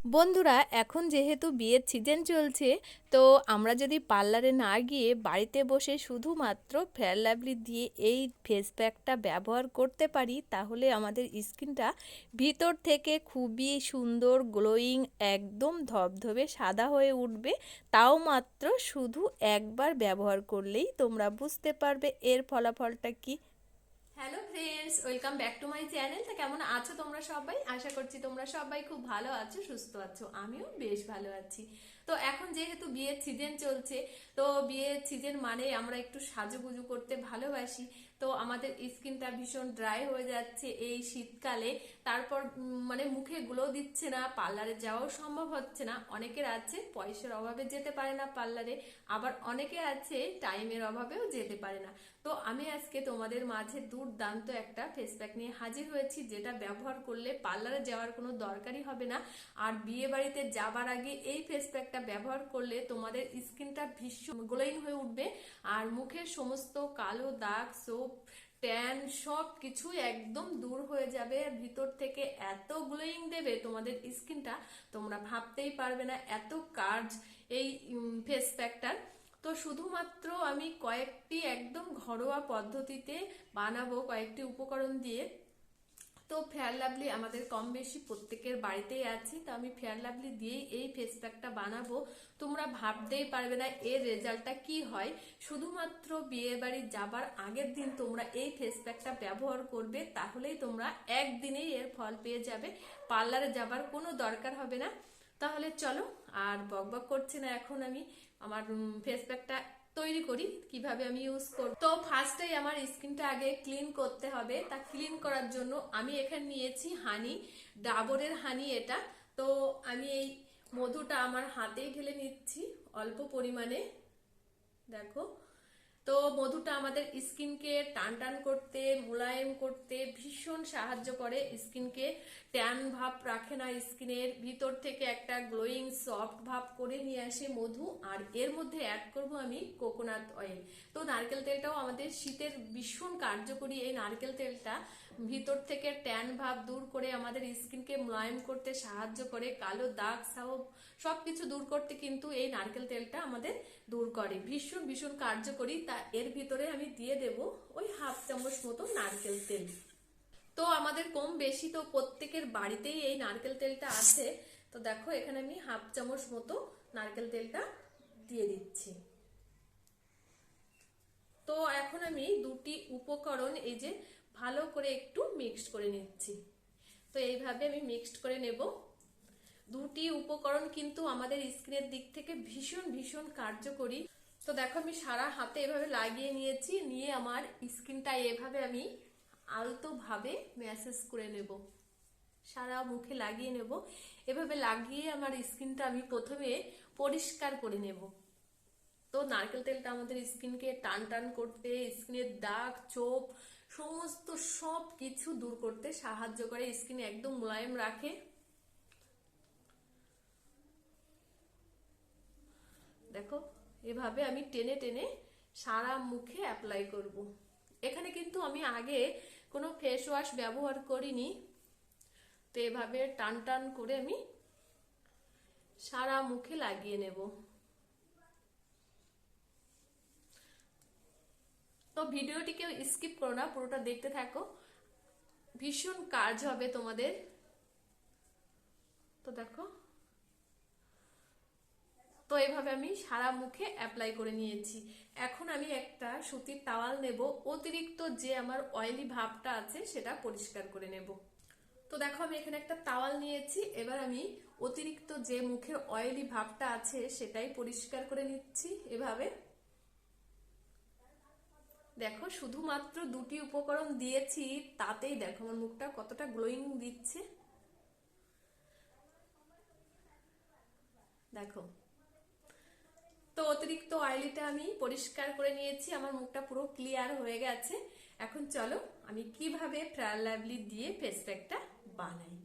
বন্ধুরা, এখন যেহেতু বিয়ের সিজন চলছে, তো আমরা যদি পার্লারে না গিয়ে বাড়িতে বসে শুধুমাত্র ফেয়ার লাভলি দিয়ে এই ফেস প্যাকটা ব্যবহার করতে পারি, তাহলে আমাদের স্কিনটা ভিতর থেকে খুবই সুন্দর গ্লোয়িং একদম ধবধবে সাদা হয়ে উঠবে। তাও মাত্র শুধু একবার ব্যবহার করলেই তোমরা বুঝতে পারবে এর ফলাফলটা কি। Hello friends welcome back to my channel তা কেমন আছো তোমরা সবাই? আশা করছি তোমরা সবাই খুব ভালো আছো, সুস্থ আছো। আমিও বেশ ভালো আছি। তো এখন যেহেতু বিয়ের সিজন চলছে, তো বিয়ের সিজন মানে আমরা একটু সাজুগুজু করতে ভালোবাসি। তো আমাদের স্কিনটা ভীষণ ড্রাই হয়ে যাচ্ছে এই শীতকালে। তারপর মানে মুখে গ্লো দিচ্ছে না, পার্লারে যাওয়াও সম্ভব হচ্ছে না। অনেকের আছে, পয়সার অভাবে যেতে পারে না পার্লারে, আবার অনেকে আছে, টাইমের অভাবেও যেতে পারে না। তো আমি আজকে তোমাদের মাঝে দুর্দান্ত একটা ফেস প্যাক নিয়ে হাজির হয়েছি, যেটা ব্যবহার করলে পার্লারে যাওয়ার কোনো দরকারই হবে না। আর বিয়ে বাড়িতে যাবার আগে এই ফেস প্যাকটা ব্যবহার করলে তোমাদের স্কিনটা ভীষণ গ্লোয়িং হয়ে উঠবে। আর মুখের সমস্ত কালো দাগ সোপ ট্যান সব কিছু একদম দূর হয়ে যাবে ভিতর থেকে এত গ্লোয়িং দেবে তোমাদের স্কিনটা, তোমরা ভাবতেই পারবে না এত কার্জ এই ফেস প্যাকটার তো শুধুমাত্র আমি কয়েকটি একদম ঘরোয়া পদ্ধতিতে বানাবো, কয়েকটি উপকরণ দিয়ে। তো ফেয়ার লাভলি আমাদের কম বেশি প্রত্যেকের বাড়িতেই আছে, তো আমি ফেয়ার লাভলি দিয়েই এই ফেস প্যাকটা বানাবো। তোমরা ভাবতেই পারবে না এর রেজাল্টটা কি হয়। শুধুমাত্র বিয়ে বাড়ি যাবার আগের দিন তোমরা এই ফেস প্যাকটা ব্যবহার করবে, তাহলেই তোমরা একদিনেই এর ফল পেয়ে যাবে। পার্লারে যাবার কোনো দরকার হবে না। তাহলে চলো, আর বক বক করছে না এখন আমি। আমার ফেস প্যাকটা তৈরি করি, কীভাবে আমি ইউজ করব। তো ফার্স্টেই আমার স্কিনটা আগে ক্লিন করতে হবে। তা ক্লিন করার জন্য আমি এখানে নিয়েছি হানি ডাবরের হানি এটা। তো আমি এই মধুটা আমার হাতেই ঢেলে নিচ্ছি অল্প পরিমাণে। দেখো তো মধুটা আমাদের স্কিনকে টান টান করতে, মোলায়েম করতে ভীষণ সাহায্য করে। স্কিনকে ট্যান ভাব রাখে না স্কিনের। ভিতর থেকে একটা গ্লোয়িং, সফট ভাব করে নিয়ে আসে মধু। আর এর মধ্যে অ্যাড করব আমি কোকোনাট অয়েল তো নারকেল তেলটাও আমাদের শীতের ভীষণ কার্যকরী। এই নারকেল তেলটা ভিতর থেকে ট্যান ভাব দূর করে আমাদের স্কিনকে মোলায়েম করতে সাহায্য করে, কালো দাগ সাহ সবকিছু দূর করতে কিন্তু এই নারকেল তেলটা আমাদের দূর করে। ভীষণ ভীষণ কার্যকরী। তা এর ভিতরে আমি দিয়ে দেব ওই হাফ চামচ মতো নারকেল তেল। তো আমাদের কম বেশি তো প্রত্যেকের বাড়িতেই এই নারকেল তেলটা আছে। তো দেখো, এখানে আমি হাফ চামচ মতো নারকেল তেলটা দিয়ে দিচ্ছি। তো এখন আমি দুটি উপকরণ, এই যে ভালো করে একটু মিক্সড করে নিচ্ছি। তো এইভাবে আমি মিক্সড করে নেব। দুটি উপকরণ কিন্তু আমাদের স্কিনের দিক থেকে ভীষণ ভীষণ কার্যকরী। তো দেখো আমি সারা হাতে এভাবে লাগিয়ে নিয়েছি, নিয়ে আমার স্কিনটা এভাবে আমি আলতোভাবে ম্যাসেজ করে নেব। সারা মুখে লাগিয়ে নেব। এভাবে লাগিয়ে আমার স্কিনটা আমি প্রথমে পরিষ্কার করে নেব। তো নারকেল তেলটা আমাদের স্কিনকে টান টান করতে, স্কিনের দাগ চোপ সমস্ত সব কিছু দূর করতে সাহায্য করে, স্কিন একদম মোলায়েম রাখে। দেখো, এভাবে আমি টেনে টেনে সারা মুখে অ্যাপ্লাই করব। এখানে কিন্তু আমি আগে কোনো ফেস ওয়াশ ব্যবহার করিনি। তো এভাবে টান টান করে আমি সারা মুখে লাগিয়ে নেব। তো ভিডিওটিকে স্কিপ করো না, পুরোটা দেখতে থাকো। ভীষণ কাজ হবে তোমাদের। তো দেখো। তো এভাবে আমি সারা মুখে অ্যাপ্লাই করে নিয়েছি। এখন আমি একটা সুতির তাওয়াল নেব। অতিরিক্ত যে আমার অয়েলি ভাবটা আছে, সেটা পরিষ্কার করে নেব। তো দেখো, আমি এখানে একটা তাওয়াল নিয়েছি। এবার আমি অতিরিক্ত যে মুখের অয়েলি ভাবটা আছে, সেটাই পরিষ্কার করে নিচ্ছি এভাবে। দেখো, শুধুমাত্র দুটি উপকরণ দিয়েছি, তাতেই দেখো আমার মুখটা কতটা গ্লোয়িং দিচ্ছে। দেখো, তো অতিরিক্ত অয়েলিটা আমি পরিষ্কার করে নিয়েছি, আমার মুখটা পুরো ক্লিয়ার হয়ে গেছে। এখন চলো, আমি কীভাবে ফ্রায়ার লাভলি দিয়ে ফেস প্যাকটা বানাই।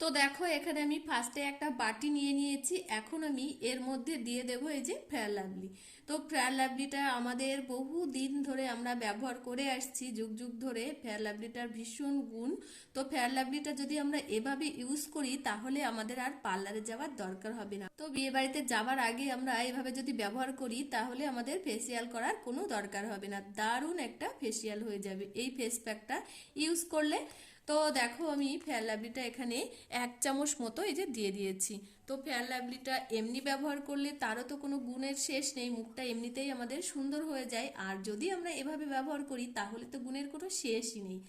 তো দেখো, এখানে আমি ফার্স্টে একটা বাটি নিয়ে নিয়েছি। এখন আমি এর মধ্যে দিয়ে দেবো এই যে ফেয়ার লাভলি। তো ফেয়ার লাভলিটা আমাদের বহু দিন ধরে আমরা ব্যবহার করে আসছি, যুগ যুগ ধরে ফেয়ার লাভলিটার ভীষণ গুণ। তো ফেয়ার লাভলিটা যদি আমরা এভাবে ইউজ করি, তাহলে আমাদের আর পার্লারে যাওয়ার দরকার হবে না। তো বিয়ে বাড়িতে যাওয়ার আগে আমরা এভাবে যদি ব্যবহার করি, তাহলে আমাদের ফেসিয়াল করার কোনো দরকার হবে না। দারুণ একটা ফেসিয়াল হয়ে যাবে। এই ফেস প্যাকটা ইউজ করলে তো দেখো আমি ফেয়ার লাভলিটা এখানে এক চামচ মতো এই যে দিয়ে দিয়েছি। তো ফেয়ার লাভলিটা এমনি ব্যবহার করলে তারও তো কোনো গুণের শেষ নেই, মুখটা এমনিতেই আমাদের সুন্দর হয়ে যায়। আর যদি আমরা এভাবে ব্যবহার করি, তাহলে তো গুণের কোনো শেষই নেই।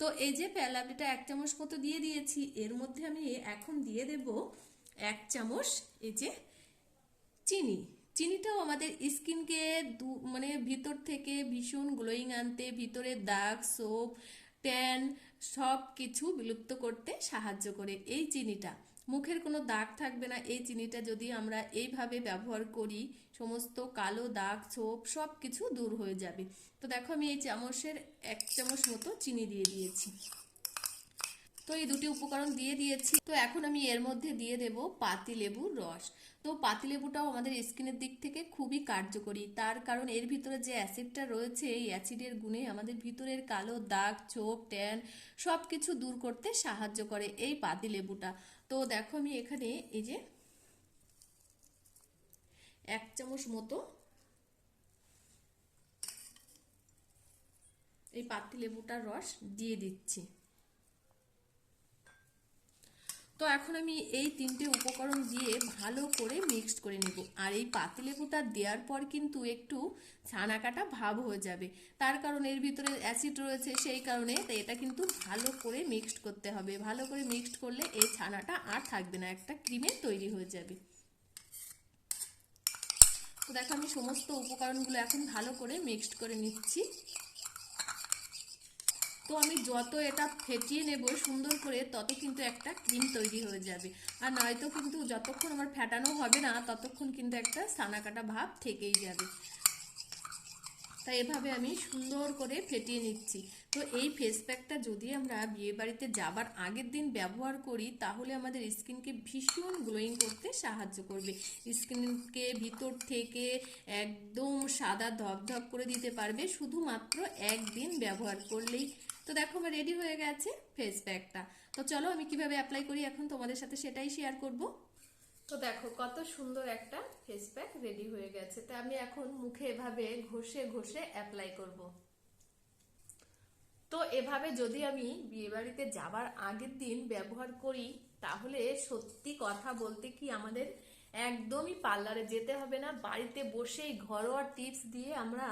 তো এই যে ফেয়ার লাভলিটা এক চামচ মতো দিয়ে দিয়েছি, এর মধ্যে আমি এখন দিয়ে দেব এক চামচ এই যে চিনি। চিনিটাও আমাদের স্কিনকে দু মানে ভিতর থেকে ভীষণ গ্লোয়িং আনতে, ভিতরে দাগ, সোপ ট্যান সব কিছু বিলুপ্ত করতে সাহায্য করে। এই চিনিটা, মুখের কোনো দাগ থাকবে না। এই চিনিটা যদি আমরা এইভাবে ব্যবহার করি, সমস্ত কালো দাগ, ছোপ সব কিছু দূর হয়ে যাবে। তো দেখো আমি এই চামচের এক চামচ মতো চিনি দিয়ে দিয়েছি। তো এই দুটি উপকরণ দিয়ে দিয়েছি। তো এখন আমি এর মধ্যে দিয়ে দেব পাতি লেবুর রস। তো পাতি লেবুটাও আমাদের স্কিনের দিক থেকে খুবই কার্যকরী। তার কারণ এর ভিতরে যে অ্যাসিডটা রয়েছে, এই অ্যাসিডের গুণে আমাদের ভিতরের কালো দাগ, ছোপ, ট্যান সব কিছু দূর করতে সাহায্য করে এই পাতি লেবুটা তো দেখো আমি এখানে এই যে এক চামচ মতো এই পাতি লেবুটার রস দিয়ে দিচ্ছি। তো এখন আমি এই তিনটে উপকরণ দিয়ে ভালো করে মিক্সড করে নেব। আর এই পাতিলেবুটা দেওয়ার পর কিন্তু একটু ছানা কাটা ভাব হয়ে যাবে। তার কারণ এর ভিতরে অ্যাসিড রয়েছে, সেই কারণে এটা কিন্তু ভালো করে মিক্সড করতে হবে। ভালো করে মিক্সড করলে এই ছানাটা আর থাকবে না, একটা ক্রিমের তৈরি হয়ে যাবে। তো দেখো আমি সমস্ত উপকরণগুলো এখন ভালো করে মিক্সড করে নিচ্ছি। তো আমি যত এটা ফেটিয়ে নেব, সুন্দর করে, তত কিন্তু একটা ক্রিম তৈরি হয়ে যাবে। আর নয়তো কিন্তু যতক্ষণ আমার ফেটানো হবে না, ততক্ষণ কিন্তু একটা সানা কাটা ভাব থেকেই যাবে। তাই এভাবে আমি সুন্দর করে ফেটিয়ে নিচ্ছি। তো এই ফেস প্যাকটা যদি আমরা বিয়ে বাড়িতে যাবার আগের দিন ব্যবহার করি, তাহলে আমাদের স্কিনকে ভীষণ গ্লোয়িং করতে সাহায্য করবে। স্কিনকে ভিতর থেকে একদম সাদা ধপধপ করে দিতে পারবে, শুধুমাত্র একদিন ব্যবহার করলেই। তো দেখো, আমার রেডি হয়ে গেছে ফেস প্যাকটা তো চলো, আমি কীভাবে অ্যাপ্লাই করি এখন? তোমাদের সাথে সেটাই শেয়ার করব। তো দেখো, কত সুন্দর একটা ফেস প্যাক রেডি হয়ে গেছে। তো আমি এখন মুখে এভাবে ঘষে ঘষে অ্যাপ্লাই করব। তো এভাবে যদি আমি বিয়েবাড়িতে যাবার আগের দিন ব্যবহার করি, তাহলে সত্যি কথা বলতে কি আমাদের একদমই পার্লারে যেতে হবে না। বাড়িতে বসেই ঘরোয়া টিপস দিয়ে আমরা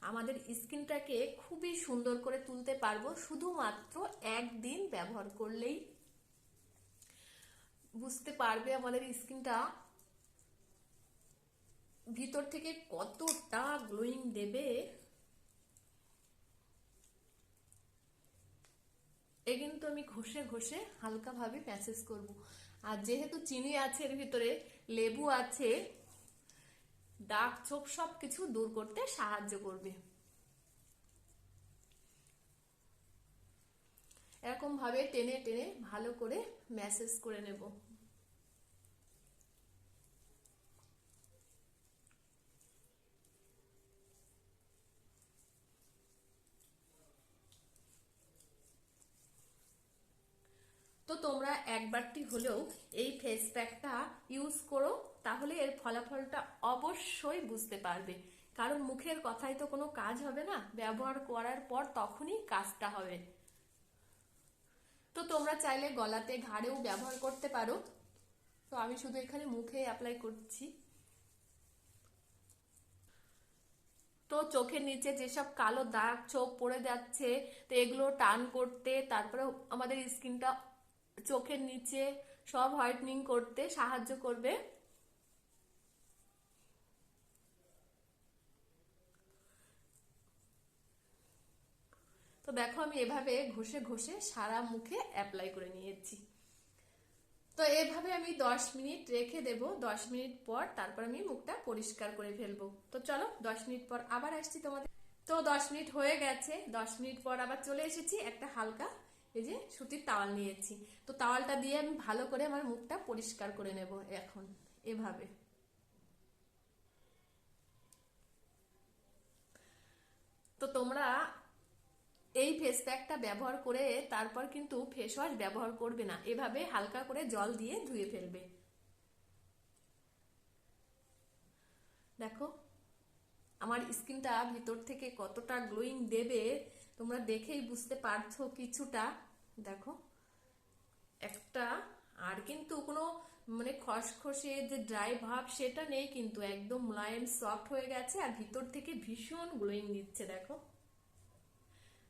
আমাদের স্কিনটাকে খুবই সুন্দর করে তুলতে পারব। শুধুমাত্র একদিন ব্যবহার করলেই বুঝতে পারবে আমাদের স্কিনটা ভিতর থেকে কতটা গ্লোয়িং দেবে। এ কিন্তু আমি ঘষে ঘষে হালকাভাবে প্যাসেজ করব। যেহেতু চিনি আছে এর ভিতরে, লেবু আছে, দাগ ছোপ সব কিছু দূর করতে সাহায্য করবে। এরকম ভাবে টেনে টেনে ভালো করে ম্যাসেজ করে নেব। তো তোমরা একবারটি হলেও এই ফেস প্যাকটা ইউজ করো, তাহলে এর ফলাফলটা অবশ্যই বুঝতে পারবে। কারণ মুখের কথাই তো কোনো কাজ হবে না, ব্যবহার করার পর তখনই কাজটা হবে। তো তোমরা চাইলে গলাতে ঘাড়েও ব্যবহার করতে পারো। তো আমি শুধু এখানে মুখে অ্যাপ্লাই করছি। তো চোখের নিচে যেসব কালো দাগ, চোখ পড়ে যাচ্ছে, তো এগুলো টান করতে তারপরে আমাদের স্কিনটা চোখের নিচে সব হোয়াইটনিং করতে সাহায্য করবে। তো দেখো আমি এভাবে ঘষে ঘষে সারা মুখে অ্যাপ্লাই করে নিয়েছি। তো এভাবে আমি দশ মিনিট রেখে দেব। দশ মিনিট পর তারপর আমি মুখটা পরিষ্কার করে ফেলব। তো চলো দশ মিনিট পর আবার আসছি তোমাদের। তো দশ মিনিট হয়ে গেছে। দশ মিনিট পর আবার চলে এসেছি একটা হালকা এই যে সুতির তাওয়াল নিয়েছি। তো তাওয়ালটা দিয়ে আমি ভালো করে আমার মুখটা পরিষ্কার করে নেব এখন, এভাবে। তো তোমরা এই ফেস প্যাকটা ব্যবহার করে তারপর কিন্তু ফেস ওয়াশ ব্যবহার করবে না, এভাবে হালকা করে জল দিয়ে ধুয়ে ফেলবে। দেখো, আমার স্কিনটা ভিতর থেকে কতটা গ্লোয়িং দেবে তোমরা দেখেই বুঝতে পারছ কিছুটা। দেখো, একটা, আর কিন্তু কোনো মানে খসখসে যে ড্রাই ভাব সেটা নেই কিন্তু একদম মোলায়েম সফট হয়ে গেছে আর ভিতর থেকে ভীষণ গ্লোয়িং দিচ্ছে, দেখো।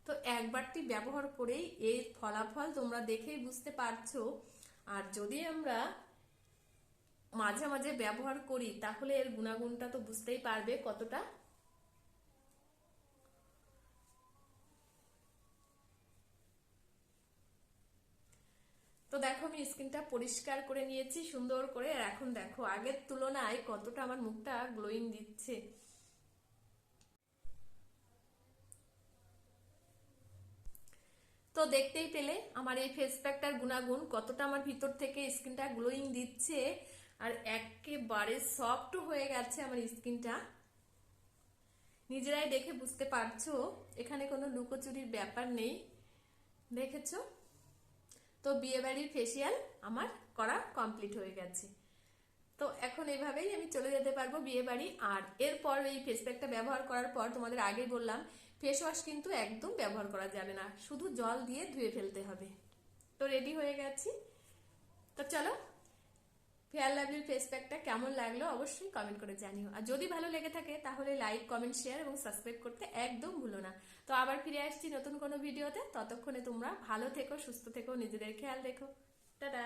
তো একবারটি ব্যবহার করেই এই ফলাফল তোমরা দেখেই বুঝতে পারছ। আর যদি আমরা মাঝে মাঝে ব্যবহার করি তাহলে এর গুণাগুণটা তো বুঝতেই পারবে কতটা। তো দেখো আমি স্কিনটা পরিষ্কার করে নিয়েছি, সুন্দর করে। আর এখন দেখো, আগের তুলনায় কতটা আমার মুখটা গ্লোয়িং দিচ্ছে। তো দেখতেই পেলে আমার এই ফেস প্যাকটার গুণাগুণ, কতটা আমার ভিতর থেকে স্কিনটা গ্লোয়িং দিচ্ছে। আর একেবারে সফট হয়ে গেছে আমার স্কিনটা নিজেরাই দেখে বুঝতে পারছ, এখানে কোনো লুকোচুরির ব্যাপার নেই। দেখেছ? তো বিয়ে বাড়ির ফেসিয়াল আমার করা কমপ্লিট হয়ে গেছে। তো এখন এভাবেই আমি চলে যেতে পারব বিয়ে বাড়ি আর এরপর এই ফেস প্যাকটা ব্যবহার করার পর তোমাদের আগে বললাম ফেস ওয়াশ কিন্তু একদম ব্যবহার করা যাবে না। শুধু জল দিয়ে ধুয়ে ফেলতে হবে। তো রেডি হয়ে গেছি। তো চলো ফেয়ার লাভলির ফেস প্যাকটা কেমন লাগল অবশ্যই কমেন্ট করে জানিও। আর যদি ভালো লেগে থাকে, তাহলে লাইক কমেন্ট শেয়ার এবং সাবস্ক্রাইব করতে একদম ভুলো না। তো আবার ফিরে আসছি নতুন কোনো ভিডিওতে ততক্ষণে তোমরা ভালো থেকো, সুস্থ থেকো, নিজেদের খেয়াল রেখো। টাটা!